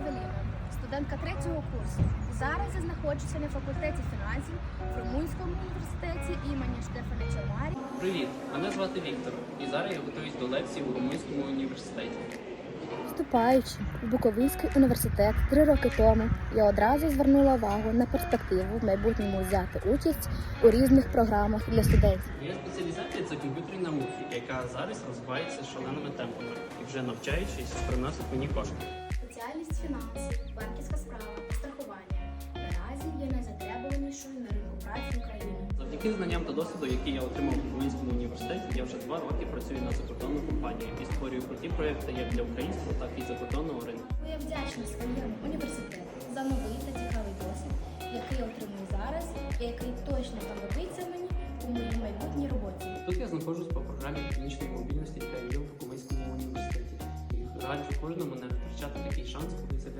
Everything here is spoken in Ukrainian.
Евеліна, студентка третього курсу. Зараз я знаходжуся на факультеті фінансів в Румунському університеті імені Штефана Чамарі. Привіт, мене звати Віктор, і зараз я готуюсь до лекції у Румунському університеті. Вступаючи в Буковинський університет три роки тому, я одразу звернула увагу на перспективу в майбутньому взяти участь у різних програмах для студентів. Моя спеціалізація це комп'ютерні науки, яка зараз розвивається шаленими темпами і вже навчаючись приносить мені кошти. Спеціальність фінансів, банківська справа, страхування наразі є найзатребуванішою на ринку праці України. Завдяки знанням та досвіду, які я отримав у Румунському університеті, я вже два роки працюю на закордонну компанію і створюю круті проекти як для українського, так і закордонного ринку. Я вдячна своєму університету за новий та цікавий досвід, який я отримую зараз, і який точно знадобиться мені у моїй майбутній роботі. Тут я знаходжусь по програмі клінічної мобільності в університеті і раджу кожному не втрачати такий шанс, коли з'являється